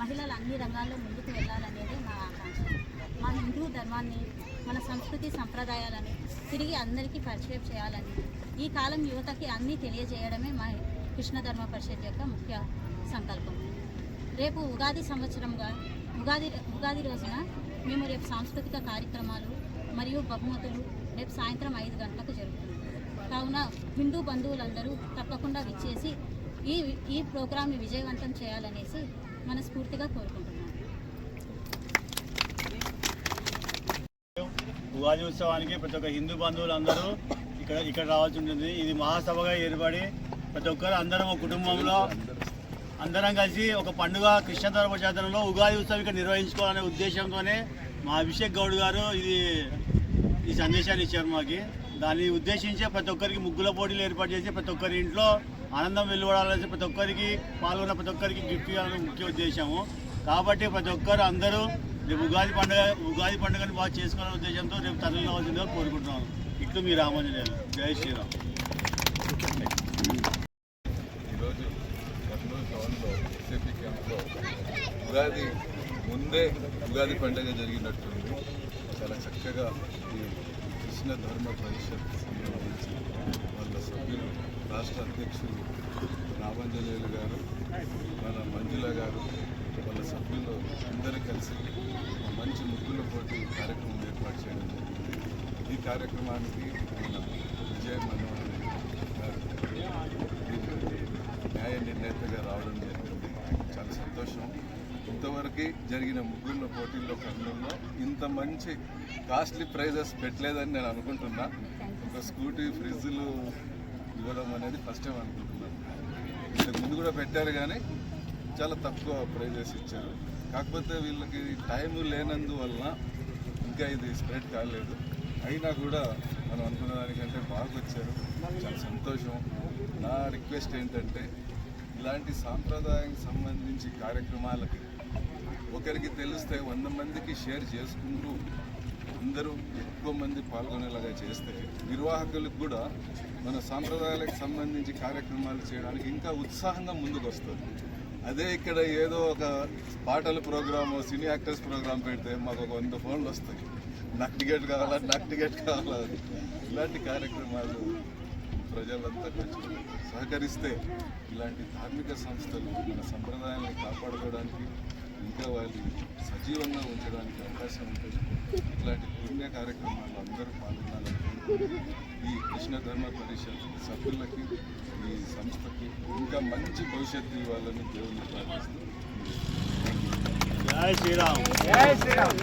మహిళలు అన్ని రంగాల్లో ముందుకు వెళ్ళాలనేది మా ఆకాంక్ష. మా హిందూ ధర్మాన్ని మన సంస్కృతి సంప్రదాయాలను తిరిగి అందరికీ పరిచయం చేయాలని ఈ కాలం యువతకి అన్నీ తెలియజేయడమే మా కృష్ణ ధర్మ పరిషత్ యొక్క ముఖ్య సంకల్పం. రేపు ఉగాది సంవత్సరంగా ఉగాది ఉగాది రోజున మేము రేపు సాంస్కృతిక కార్యక్రమాలు మరియు బహుమతులు రేపు సాయంత్రం ఐదు గంటలకు జరుగుతుంది. కావున హిందూ బంధువులందరూ తప్పకుండా విచ్చేసి ఈ ఈ ప్రోగ్రాంని విజయవంతం చేయాలనేసి మనస్ఫూర్తిగా కోరుకుంటున్నాను. ఉగాది ఉత్సవానికి ప్రతి ఒక్క హిందూ బంధువులందరూ ఇక్కడ ఇక్కడ రావాల్సి ఉంటుంది. ఇది మహాసభగా ఏర్పడి ప్రతి ఒక్కరు అందరం ఒక కుటుంబంలో అందరం కలిసి ఒక పండుగ కృష్ణ ధర్మశాస్త్రంలో ఉగాది ఉత్సవం ఇక్కడ నిర్వహించుకోవాలనే ఉద్దేశంతోనే మా అభిషేక్ గౌడ్ గారు ఇది ఈ సందేశాన్ని ఇచ్చారు మాకు. దాన్ని ఉద్దేశించే ప్రతి ఒక్కరికి ముగ్గుల పోటీలు ఏర్పాటు చేసి ప్రతి ఒక్కరి ఇంట్లో ఆనందం వెలువడాలని ప్రతి ఒక్కరికి పాల్గొన్న ప్రతి ఒక్కరికి గిఫ్ట్ ఇవ్వాలని ముఖ్య ఉద్దేశము. కాబట్టి ప్రతి ఒక్కరు అందరూ రేపు ఉగాది పండుగ ఉగాది పండుగను బాగా చేసుకోవాలనే ఉద్దేశంతో రేపు తరలి రావాల్సిందిగా కోరుకుంటున్నాను ఇట్లు మీ రామాంజనేయులు జై శ్రీరామ్. ఈరోజు కర్నూలు టౌన్లో ఎస్ఏపీ క్యాంప్లో ఉగాది ముందే ఉగాది పండుగ జరిగినట్టుంది. చాలా చక్కగా కృష్ణ ధర్మ పరిషత్ సంబంధించి వాళ్ళ సభ్యులు రాష్ట్ర అధ్యక్షులు రామాంజనేయులు గారు మన మంజుల గారు వాళ్ళ సభ్యులు అందరూ కలిసి మంచి ముగ్గుల పోటీ కార్యక్రమం ఏర్పాటు చేయడం జరిగింది. ఈ కార్యక్రమానికి మన విజయ మనోహర్ గారు న్యాయ నిర్ణేతగా రావడం జరిగింది. చాలా సంతోషం. ఇంతవరకు జరిగిన ముగ్గుల పోటీల్లో కర్నూలులో ఇంత మంచి కాస్ట్లీ ప్రైజెస్ పెట్టలేదని నేను అనుకుంటున్నా. ఒక స్కూటీ ఫ్రిడ్జ్లు ఇవ్వడం అనేది ఫస్ట్ టైం అనుకుంటున్నాను. ఇంతకు ముందు కూడా పెట్టారు కానీ చాలా తక్కువ ప్రైజెస్ ఇచ్చారు. కాకపోతే వీళ్ళకి టైం లేనందువలన ఇంకా ఇది స్ప్రెడ్ కాలేదు. అయినా కూడా మనం అనుకున్న దానికంటే బాగా వచ్చారు. చాలా సంతోషం. నా రిక్వెస్ట్ ఏంటంటే ఇలాంటి సాంప్రదాయానికి సంబంధించి కార్యక్రమాలకి ఒకరికి తెలిస్తే వంద మందికి షేర్ చేసుకుంటూ అందరూ ఎక్కువ మంది పాల్గొనేలాగా చేస్తే నిర్వాహకులకు కూడా మన సాంప్రదాయాలకు సంబంధించి కార్యక్రమాలు చేయడానికి ఇంకా ఉత్సాహంగా ముందుకు వస్తుంది అదే ఇక్కడ ఏదో ఒక పాటల ప్రోగ్రామ్ సినీ యాక్టర్స్ ప్రోగ్రామ్ పెడితే మాకు ఒక వంద ఫోన్లు వస్తాయి. నాకు టికెట్ కావాలా? నాకు టికెట్ కావాలా ఇలాంటి కార్యక్రమాలు ప్రజలంతా కొంచెం సహకరిస్తే ఇలాంటి ధార్మిక సంస్థలు మన సంప్రదాయాన్ని కాపాడుకోవడానికి ఇంకా వాళ్ళు సజీవంగా ఉంచడానికి అవకాశం ఉంటుంది. ఇట్లాంటి పుణ్య కార్యక్రమాలు అందరూ పాల్గొనాలని ఈ కృష్ణ ధర్మ పరిషత్ సభ్యులకి ఈ సంస్థకి ఇంకా మంచి భవిష్యత్తు ఇవ్వాలని దేవుని ప్రార్థిస్తూ జై శ్రీరామ్.